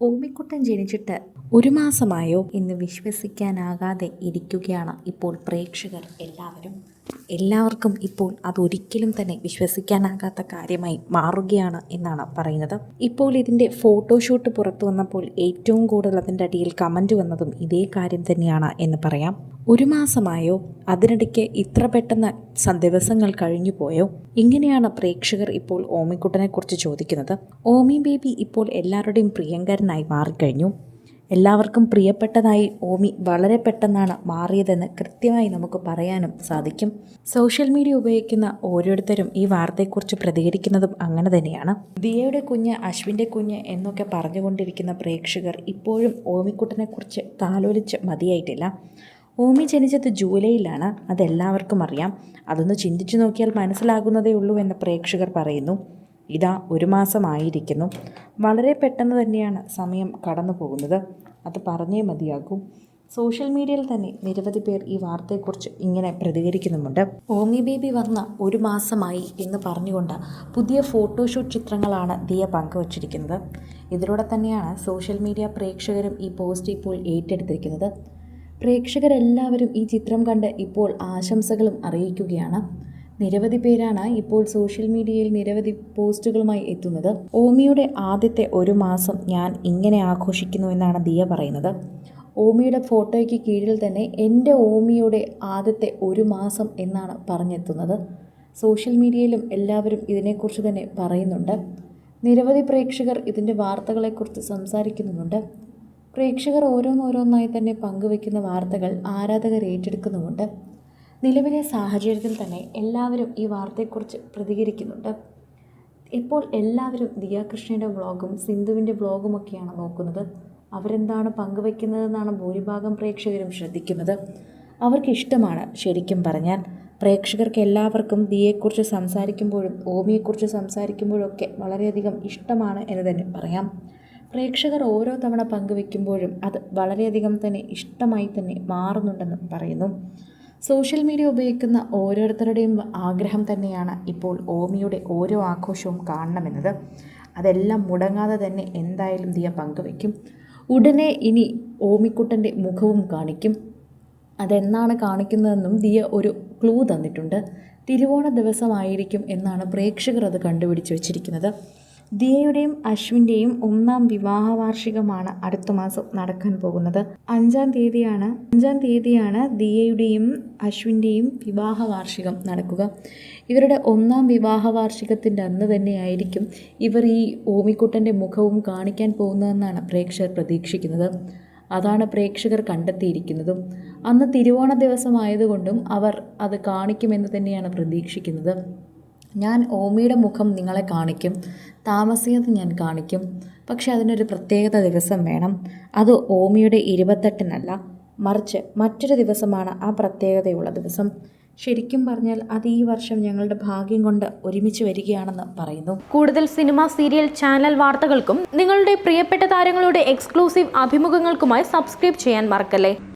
ഓമിക്കുട്ടൻ ജനിച്ചിട്ട് ഒരു മാസമായോ എന്ന് വിശ്വസിക്കാനാകാതെ ഇരിക്കുകയാണ് ഇപ്പോൾ പ്രേക്ഷകർ എല്ലാവരും. എല്ലാവർക്കും ഇപ്പോൾ അതൊരിക്കലും തന്നെ വിശ്വസിക്കാനാകാത്ത കാര്യമായി മാറുകയാണ് എന്നാണ് പറയുന്നത്. ഇപ്പോൾ ഇതിന്റെ ഫോട്ടോഷൂട്ട് പുറത്തു വന്നപ്പോൾ ഏറ്റവും കൂടുതൽ അതിന്റെ അടിയിൽ കമന്റ് വന്നതും ഇതേ കാര്യം തന്നെയാണ് എന്ന് പറയാം. ഒരു മാസമായോ? അതിനിടയ്ക്ക് ഇത്ര പെട്ടെന്ന് ദിവസങ്ങൾ കഴിഞ്ഞു പോയോ? ഇങ്ങനെയാണ് പ്രേക്ഷകർ ഇപ്പോൾ ഓമിക്കുട്ടനെ കുറിച്ച് ചോദിക്കുന്നത്. ഓമി ബേബി ഇപ്പോൾ എല്ലാവരുടെയും പ്രിയങ്കരനായി മാറിക്കഴിഞ്ഞു. എല്ലാവർക്കും പ്രിയപ്പെട്ടതായി ഓമി വളരെ പെട്ടെന്നാണ് മാറിയതെന്ന് കൃത്യമായി നമുക്ക് പറയാനും സാധിക്കും. സോഷ്യൽ മീഡിയ ഉപയോഗിക്കുന്ന ഓരോരുത്തരും ഈ വാർത്തയെക്കുറിച്ച് പ്രതികരിക്കുന്നതും അങ്ങനെ തന്നെയാണ്. ദിയയുടെ കുഞ്ഞ് അശ്വിന്റെ കുഞ്ഞ് എന്നൊക്കെ പറഞ്ഞുകൊണ്ടിരിക്കുന്ന പ്രേക്ഷകർ ഇപ്പോഴും ഓമിക്കുട്ടനെക്കുറിച്ച് താലോലിച്ച് മതിയായിട്ടില്ല. ഓമി ജനിച്ചത് ജൂലൈയിലാണ്. അതെല്ലാവർക്കും അറിയാം. അതൊന്ന് ചിന്തിച്ചു നോക്കിയാൽ മനസ്സിലാകുന്നതേ ഉള്ളൂ എന്ന് പ്രേക്ഷകർ പറയുന്നു. ഇതാ ഒരു മാസമായിരിക്കുന്നു വളരെ പെട്ടെന്ന് തന്നെയാണ് സമയം കടന്നു പോകുന്നത്. അത് പറഞ്ഞേ മതിയാകും. സോഷ്യൽ മീഡിയയിൽ തന്നെ നിരവധി പേർ ഈ വാർത്തയെക്കുറിച്ച് ഇങ്ങനെ പ്രതികരിക്കുന്നുമുണ്ട്. ഓമി ബേബി വന്ന ഒരു മാസമായി എന്ന് പറഞ്ഞുകൊണ്ട് പുതിയ ഫോട്ടോഷൂട്ട് ചിത്രങ്ങളാണ് ദിയ പങ്കുവച്ചിരിക്കുന്നത്. ഇതിലൂടെ തന്നെയാണ് സോഷ്യൽ മീഡിയ പ്രേക്ഷകരും ഈ പോസ്റ്റ് ഇപ്പോൾ ഏറ്റെടുത്തിരിക്കുന്നത്. പ്രേക്ഷകരെല്ലാവരും ഈ ചിത്രം കണ്ട് ഇപ്പോൾ ആശംസകളും അറിയിക്കുകയാണ്. നിരവധി പേരാണ് ഇപ്പോൾ സോഷ്യൽ മീഡിയയിൽ നിരവധി പോസ്റ്റുകളുമായി എത്തുന്നത്. ഓമിയുടെ ആദ്യത്തെ ഒരു മാസം ഞാൻ ഇങ്ങനെ ആഘോഷിക്കുന്നു എന്നാണ് ദിയ പറയുന്നത്. ഓമിയുടെ ഫോട്ടോയ്ക്ക് കീഴിൽ തന്നെ എന്റെ ഓമിയുടെ ആദ്യത്തെ ഒരു മാസം എന്നാണ് പറഞ്ഞെത്തുന്നത്. സോഷ്യൽ മീഡിയയിലും എല്ലാവരും ഇതിനെക്കുറിച്ച് തന്നെ പറയുന്നുണ്ട്. നിരവധി പ്രേക്ഷകർ ഇതിന്റെ വാർത്തകളെക്കുറിച്ച് സംസാരിക്കുന്നുമുണ്ട്. പ്രേക്ഷകർ ഓരോന്നോരോന്നായി തന്നെ പങ്കുവെക്കുന്ന വാർത്തകൾ ആരാധകർ ഏറ്റെടുക്കുന്നുമുണ്ട്. നിലവിലെ സാഹചര്യത്തിൽ തന്നെ എല്ലാവരും ഈ വാർത്തയെക്കുറിച്ച് പ്രതികരിക്കുന്നുണ്ട്. ഇപ്പോൾ എല്ലാവരും ദിയാകൃഷ്ണയുടെ വ്ളോഗും സിന്ധുവിന്റെ വ്ളോഗുമൊക്കെയാണ് നോക്കുന്നത്. അവരെന്താണ് പങ്കുവെക്കുന്നതെന്നാണ് ഭൂരിഭാഗം പ്രേക്ഷകരും ശ്രദ്ധിക്കുന്നത്. അവർക്ക് ഇഷ്ടമാണ് ശരിക്കും പറഞ്ഞാൽ. പ്രേക്ഷകർക്ക് എല്ലാവർക്കും ദിയെക്കുറിച്ച് സംസാരിക്കുമ്പോഴും ഓമിയെക്കുറിച്ച് സംസാരിക്കുമ്പോഴൊക്കെ വളരെയധികം ഇഷ്ടമാണ് എന്ന് തന്നെ പറയാം. പ്രേക്ഷകർ ഓരോ തവണ പങ്കുവെക്കുമ്പോഴും അത് വളരെയധികം തന്നെ ഇഷ്ടമായി തന്നെ മാറുന്നുണ്ടെന്ന് പറയുന്നു. സോഷ്യൽ മീഡിയ ഉപയോഗിക്കുന്ന ഓരോരുത്തരുടെയും ആഗ്രഹം തന്നെയാണ് ഇപ്പോൾ ഓമിയുടെ ഓരോ ആഘോഷവും കാണണമെന്നത്. അതെല്ലാം മുടങ്ങാതെ തന്നെ എന്തായാലും ദിയ പങ്കുവെക്കും ഉടനെ ഇനി ഓമിക്കുട്ടന്റെ മുഖവും കാണിക്കും. അതെന്നാണ് കാണിക്കുന്നതെന്നും ദിയ ഒരു ക്ലൂ തന്നിട്ടുണ്ട്. തിരുവോണ ദിവസമായിരിക്കും എന്നാണ് പ്രേക്ഷകർ അത് കണ്ടുപിടിച്ച് വച്ചിരിക്കുന്നത്. ദിയയുടെയും അശ്വിന്റെയും ഒന്നാം വിവാഹ വാർഷികമാണ് അടുത്ത മാസം നടക്കാൻ പോകുന്നത്. അഞ്ചാം തീയതിയാണ് അഞ്ചാം തീയതിയാണ് ദിയയുടെയും അശ്വിന്റെയും വിവാഹ വാർഷികം നടക്കുക. ഇവരുടെ ഒന്നാം വിവാഹ വാർഷികത്തിന്റെ അന്ന് തന്നെയായിരിക്കും ഇവർ ഈ ഓമിക്കുട്ടന്റെ മുഖവും കാണിക്കാൻ പോകുന്നതെന്നാണ് പ്രേക്ഷകർ പ്രതീക്ഷിക്കുന്നത്. അതാണ് പ്രേക്ഷകർ കണ്ടെത്തിയിരിക്കുന്നതും. അന്ന് തിരുവോണ ദിവസമായതുകൊണ്ടും അവർ അത് കാണിക്കുമെന്ന് തന്നെയാണ് പ്രതീക്ഷിക്കുന്നത്. ഞാൻ ഓമിയുടെ മുഖം നിങ്ങളെ കാണിക്കും താമസിയാതെ ഞാൻ കാണിക്കും. പക്ഷെ അതിനൊരു പ്രത്യേകത ദിവസം വേണം. അത് ഓമിയുടെ ഇരുപത്തെട്ടിനല്ല മറിച്ച് മറ്റൊരു ദിവസമാണ് ആ പ്രത്യേകതയുള്ള ദിവസം. ശരിക്കും പറഞ്ഞാൽ അത് ഈ വർഷം ഞങ്ങളുടെ ഭാഗ്യം കൊണ്ട് ഒരുമിച്ച് വരികയാണെന്ന് പറയുന്നു. കൂടുതൽ സിനിമ സീരിയൽ ചാനൽ വാർത്തകൾക്കും നിങ്ങളുടെ പ്രിയപ്പെട്ട താരങ്ങളുടെ എക്സ്ക്ലൂസീവ് അഭിമുഖങ്ങൾക്കുമായി സബ്സ്ക്രൈബ് ചെയ്യാൻ മറക്കല്ലേ?